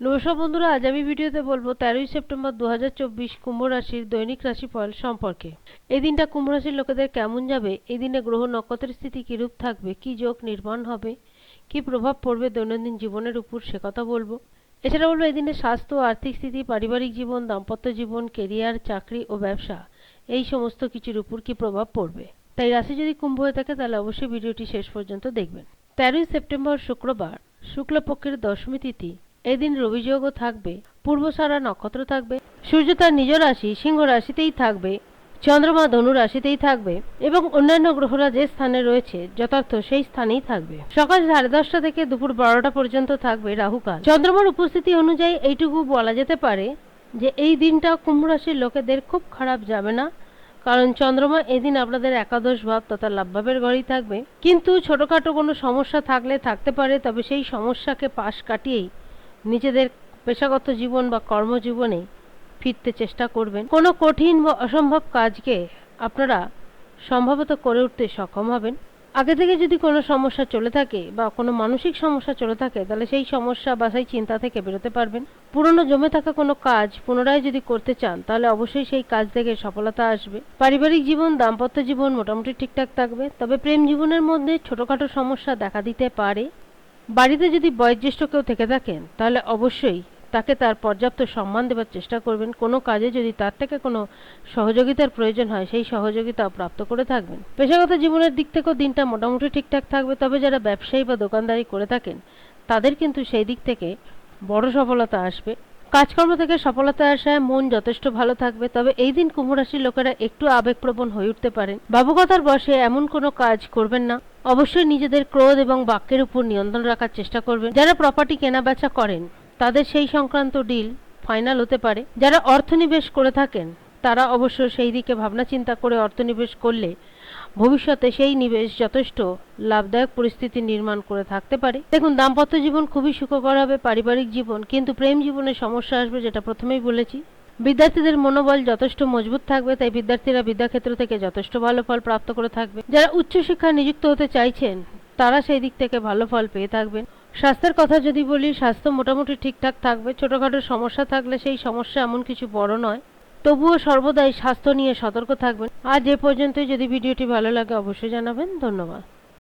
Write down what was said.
নমস্কার বন্ধুরা, আজ আমি ভিডিওতে বলব তেরোই সেপ্টেম্বর দু হাজার চব্বিশ কুম্ভ রাশির দৈনিক রাশিফল সম্পর্কে। এই দিনটা কুম্ভ রাশির লোকেদের কেমন যাবে? এই দিনে গ্রহ নক্ষত্রের স্থিতি কিরূপ থাকবে? কি যোগ নির্মাণ হবে? কি প্রভাব পড়বে দৈনন্দিন জীবনের উপর? সে কথা বলব। এছাড়া বলব, এই দিনে স্বাস্থ্য, আর্থিক স্থিতি, পারিবারিক জীবন, দাম্পত্য জীবন কেরিয়ার চাকরি ও ব্যবসা, এই সমস্ত কিছুর উপর কি প্রভাব পড়বে? তাই রাশি যদি কুম্ভ হয়ে থাকে, তাহলে অবশ্যই ভিডিওটি শেষ পর্যন্ত দেখবেন। তেরোই সেপ্টেম্বর শুক্রবার, শুক্লপক্ষের দশমী তিথি। এদিন রবিযোগও থাকবে, পূর্বসারা নক্ষত্র থাকবে, সূর্য তার নিজ রাশি, সিংহ রাশিতেই থাকবে, চন্দ্রমা ধনু রাশিতেই থাকবে এবং অন্যান্য গ্রহরা যে স্থানে রয়েছে, যথার্থ সেই স্থানেই থাকবে। সকাল সাড়ে দশটা থেকে দুপুর বারোটা পর্যন্ত থাকবে রাহুকাল। চন্দ্রমার উপস্থিতি অনুযায়ী এইটুকু বলা যেতে পারে যে এই দিনটা কুম্ভ রাশির লোকেদের খুব খারাপ যাবে না, কারণ চন্দ্রমা এদিন আপনাদের একাদশ ভাব তথা লাভভাবের ঘরেই থাকবে। কিন্তু ছোটখাটো কোনো সমস্যা থাকলে থাকতে পারে, তবে সেই সমস্যাকে পাশ কাটিয়েই নিজেদের পেশাগত জীবন বা কর্মজীবনে ফিরতে চেষ্টা করবেন। কোনো কঠিন বা অসম্ভব কাজকে আপনারা সম্ভবত করে উঠতে সক্ষম হবেন। আগে থেকে যদি কোনো সমস্যা চলে থাকে বা কোনো মানসিক সমস্যা চলে থাকে, তাহলে সেই সমস্যা বা সেই চিন্তা থেকে বেরোতে পারবেন। পুরনো জমে থাকা কোনো কাজ পুনরায় যদি করতে চান, তাহলে অবশ্যই সেই কাজ থেকে সফলতা আসবে। পারিবারিক জীবন, দাম্পত্য জীবন মোটামুটি ঠিকঠাক থাকবে, তবে প্রেম জীবনের মধ্যে ছোটোখাটো সমস্যা দেখা দিতে পারে। বাড়িতে যদি বয়োজ্যেষ্ঠ কেউ থেকে থাকেন, তাহলে অবশ্যই তাকে তার পর্যাপ্ত সম্মান দেওয়ার চেষ্টা করবেন। কোনো কাজে যদি তার থেকে কোনো সহযোগিতার প্রয়োজন হয়, সেই সহযোগিতা প্রাপ্ত করে থাকবেন। পেশাগত জীবনের দিক থেকেও দিনটা মোটামুটি ঠিকঠাক থাকবে, তবে যারা ব্যবসায়ী বা দোকানদারি করে থাকেন, তাদের কিন্তু সেই দিক থেকে বড় সফলতা আসবে। কাজকর্ম থেকে সফলতা আসায় মন যথেষ্ট ভালো থাকবে, তবে এই দিন কুম্ভ রাশির লোকেরা একটু আবেগপ্রবণ হয়ে উঠতে পারেন। বাবুকতার বসে এমন কোনো কাজ করবেন না। অবশ্যই নিজেদের ক্রোধ এবং বাক্যের উপর নিয়ন্ত্রণ রাখার চেষ্টা করবেন। যারা প্রপার্টি কেনাবেচা করেন, তাদের সেই সংক্রান্ত ডিল ফাইনাল হতে পারে। যারা অর্থনিবেশ করে থাকেন, তারা অবশ্য সেই দিকে ভাবনা চিন্তা করে অর্থনিবেশ করলে ভবিষ্যতে সেই নিবেশ যথেষ্ট লাভদায়ক পরিস্থিতি নির্মাণ করে থাকতে পারে। দেখুন, দাম্পত্য জীবন খুবই সুখকর হবে, পারিবারিক জীবন, কিন্তু প্রেম জীবনে সমস্যা আসবে, যেটা প্রথমেই বলেছি। বিদ্যার্থীদের মনোবল যথেষ্ট মজবুত থাকবে, তাই বিদ্যার্থীরা বিদ্যাক্ষেত্র থেকে যথেষ্ট ভালো ফল প্রাপ্ত করে থাকবে। যারা উচ্চশিক্ষায় নিযুক্ত হতে চাইছেন, তারা সেই দিক থেকে ভালো ফল পেয়ে থাকবেন। স্বাস্থ্যের কথা যদি বলি, স্বাস্থ্য মোটামুটি ঠিকঠাক থাকবে, ছোটোখাটো সমস্যা থাকলে সেই সমস্যা এমন কিছু বড় নয়। তবুও সর্বদাই স্বাস্থ্য নিয়ে সতর্ক থাকবেন। আজ এ পর্যন্তই। যদি ভিডিওটি ভালো লাগে, অবশ্যই জানাবেন। ধন্যবাদ।